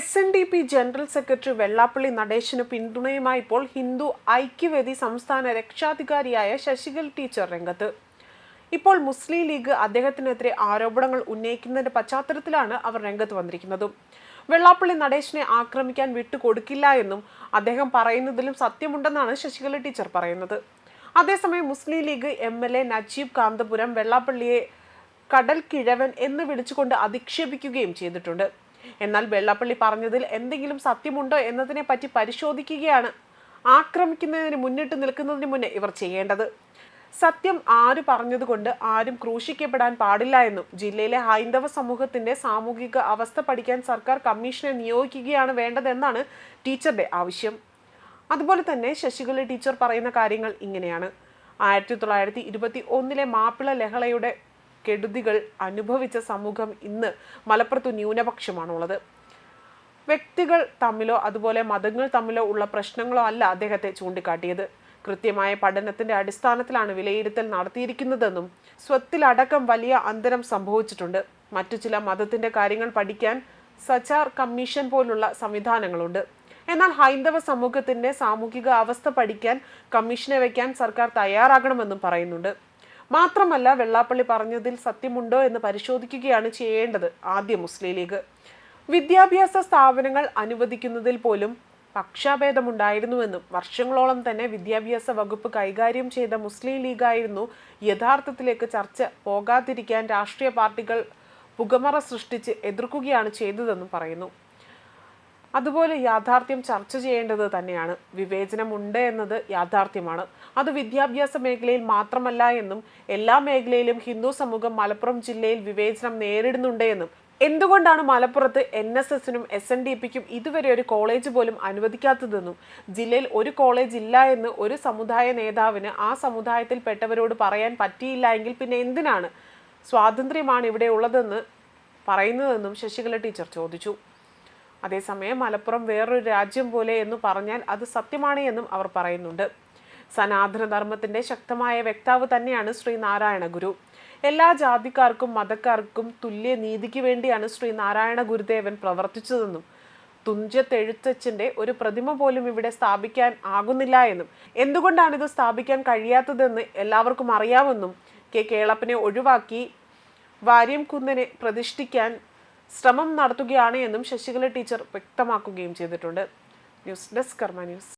S N D P general secretary Vellappally Natesan പിന്തുണയുമായി ഇപ്പോൾ ഹിന്ദു ഐക്യവേദി സംസ്ഥാന രക്ഷാധികാരിയായ ശശികൽ ടീച്ചർ രംഗത്ത്. ഇപ്പോൾ മുസ്ലിം ലീഗ് അദ്ദേഹത്തിനെതിരെ ആരോപണങ്ങൾ ഉന്നയിക്കുന്നതിന്റെ പശ്ചാത്തലത്തിലാണ് അവർ രംഗത്ത് വന്നിരിക്കുന്നത്. വെള്ളാപ്പള്ളി നടേശനെ ആക്രമിക്കാൻ വിട്ടുകൊടുക്കില്ല എന്നും അദ്ദേഹം പറയുന്നതിലും സത്യമുണ്ടെന്നാണ് ശശികല ടീച്ചർ പറയുന്നത്. അതേസമയം Muslim League M L A Najeeb Kanthapuram വെള്ളാപ്പള്ളിയെ കടൽ കിഴവൻ എന്ന് വിളിച്ചുകൊണ്ട് അധിക്ഷേപിക്കുകയും ചെയ്തിട്ടുണ്ട്. എന്നാൽ വെള്ളപ്പള്ളി പറഞ്ഞതിൽ എന്തെങ്കിലും സത്യമുണ്ടോ എന്നതിനെ പറ്റി പരിശോധിക്കുകയാണ്. ആക്രമിക്കുന്നതിന് മുന്നിട്ട് നിൽക്കുന്നതിന് മുന്നേ ഇവർ ചെയ്യേണ്ടത്. സത്യം ആര് പറഞ്ഞതുകൊണ്ട് ആരും ക്രൂശിക്കപ്പെടാൻ പാടില്ല എന്നും ജില്ലയിലെ ഹൈന്ദവ സമൂഹത്തിന്റെ സാമൂഹിക അവസ്ഥ പഠിക്കാൻ സർക്കാർ കമ്മീഷനെ നിയോഗിക്കുകയാണ് വേണ്ടതെന്നാണ് ടീച്ചറുടെ ആവശ്യം. അതുപോലെ തന്നെ ശശികല ടീച്ചർ പറയുന്ന കാര്യങ്ങൾ ഇങ്ങനെയാണ്. ആയിരത്തി തൊള്ളായിരത്തി ഇരുപത്തി ഒന്നിലെ മാപ്പിള ലഹളയുടെ കെടുതികൾ അനുഭവിച്ച സമൂഹം ഇന്ന് മലപ്പുറത്ത് ന്യൂനപക്ഷമാണുള്ളത്. വ്യക്തികൾ തമ്മിലോ അതുപോലെ മതങ്ങൾ തമ്മിലോ ഉള്ള പ്രശ്നങ്ങളോ അല്ല അദ്ദേഹത്തെ ചൂണ്ടിക്കാട്ടിയത്. കൃത്യമായ പഠനത്തിന്റെ അടിസ്ഥാനത്തിലാണ് വിലയിരുത്തൽ നടത്തിയിരിക്കുന്നതെന്നും സ്വത്തിലടക്കം വലിയ അന്തരം സംഭവിച്ചിട്ടുണ്ട്. മറ്റു ചില മതത്തിന്റെ കാര്യങ്ങൾ പഠിക്കാൻ സച്ചാർ കമ്മീഷൻ പോലുള്ള സംവിധാനങ്ങളുണ്ട്. എന്നാൽ ഹൈന്ദവ സമൂഹത്തിന്റെ സാമൂഹിക അവസ്ഥ പഠിക്കാൻ കമ്മീഷനെ വയ്ക്കാൻ സർക്കാർ തയ്യാറാകണമെന്നും പറയുന്നുണ്ട്. മാത്രമല്ല വെള്ളാപ്പള്ളി പറഞ്ഞതിൽ സത്യമുണ്ടോ എന്ന് പരിശോധിക്കുകയാണ് ചെയ്യേണ്ടത് ആദ്യ മുസ്ലിം ലീഗ്. വിദ്യാഭ്യാസ സ്ഥാപനങ്ങൾ അനുവദിക്കുന്നതിൽ പോലും പക്ഷാഭേദമുണ്ടായിരുന്നുവെന്നും വർഷങ്ങളോളം തന്നെ വിദ്യാഭ്യാസ വകുപ്പ് കൈകാര്യം ചെയ്ത മുസ്ലിം ലീഗായിരുന്നു യഥാർത്ഥത്തിലേക്ക് ചർച്ച പോകാതിരിക്കാൻ രാഷ്ട്രീയ പാർട്ടികൾ പുകമറ സൃഷ്ടിച്ച് എതിർക്കുകയാണ് ചെയ്തതെന്നും പറയുന്നു. അതുപോലെ യാഥാർത്ഥ്യം ചർച്ച ചെയ്യേണ്ടത് തന്നെയാണ്. വിവേചനമുണ്ട് എന്നത് യാഥാർത്ഥ്യമാണ്. അത് വിദ്യാഭ്യാസ മേഖലയിൽ മാത്രമല്ല എന്നും എല്ലാ മേഖലയിലും ഹിന്ദു സമൂഹം മലപ്പുറം ജില്ലയിൽ വിവേചനം നേരിടുന്നുണ്ട് എന്നും. എന്തുകൊണ്ടാണ് മലപ്പുറത്ത് എൻ എസ് എസിനും എസ് എൻ ഡി പിക്കും ഇതുവരെ ഒരു കോളേജ് പോലും അനുവദിക്കാത്തതെന്നും ജില്ലയിൽ ഒരു കോളേജ് ഇല്ല എന്ന് ഒരു സമുദായ നേതാവിന് ആ സമുദായത്തിൽപ്പെട്ടവരോട് പറയാൻ പറ്റിയില്ല എങ്കിൽ പിന്നെ എന്തിനാണ്? സ്വാതന്ത്ര്യമാണ് ഇവിടെ ഉള്ളതെന്ന് പറയുന്നതെന്നും ശശികല ടീച്ചർ ചോദിച്ചു. അതേസമയം മലപ്പുറം വേറൊരു രാജ്യം പോലെ എന്ന് പറഞ്ഞാൽ അത് സത്യമാണ് എന്നും അവർ പറയുന്നുണ്ട്. സനാതന ധർമ്മത്തിന്റെ ശക്തമായ വ്യക്താവ് തന്നെയാണ് ശ്രീ നാരായണ ഗുരു എല്ലാ ജാതിക്കാർക്കും മതക്കാർക്കും തുല്യ നീതിക്ക് വേണ്ടിയാണ് ശ്രീ നാരായണ ഗുരുദേവൻ പ്രവർത്തിച്ചതെന്നും തുഞ്ചത്തെഴുത്തച്ഛന്റെ ഒരു പ്രതിമ പോലും ഇവിടെ സ്ഥാപിക്കാൻ ആകുന്നില്ല എന്നും എന്തുകൊണ്ടാണ് ഇത് സ്ഥാപിക്കാൻ കഴിയാത്തതെന്ന് എല്ലാവർക്കും അറിയാമെന്നും കെ. കേളപ്പനെ ഒഴിവാക്കി വാര്യം കുന്നനെ പ്രതിഷ്ഠിക്കാൻ ശ്രമം നടത്തുകയാണ് എന്നും ശശികല ടീച്ചർ വ്യക്തമാക്കുകയും ചെയ്തിട്ടുണ്ട്. News desk Karma news.